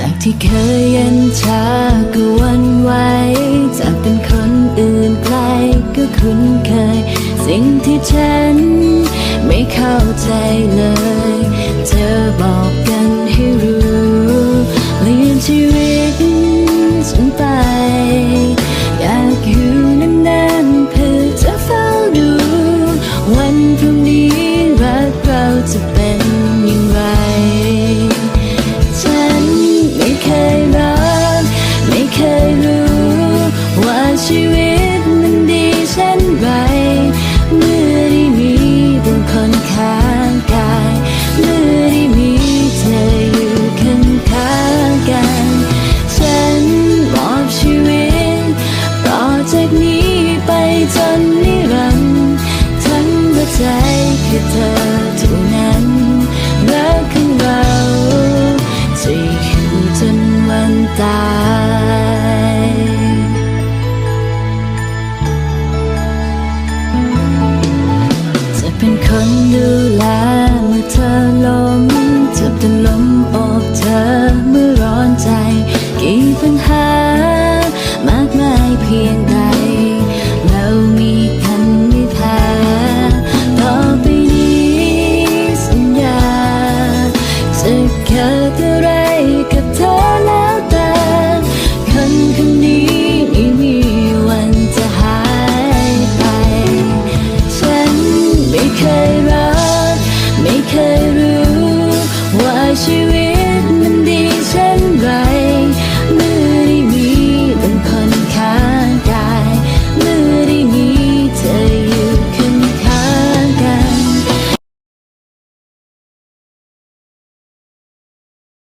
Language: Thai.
จากที่เคยเย็นชาก็วันไหวจากเป็นคนอื่นไกลก็คุ้นเคย สิ่งที่ฉันไม่เข้าใจเลย เธอบอกกันให้รู้ลืนชีวิตฉันไป อยากอยู่นานๆเพื่อจะเฝ้าดู วันพรุ่งนี้รักเราจะ เป็นคนดูแล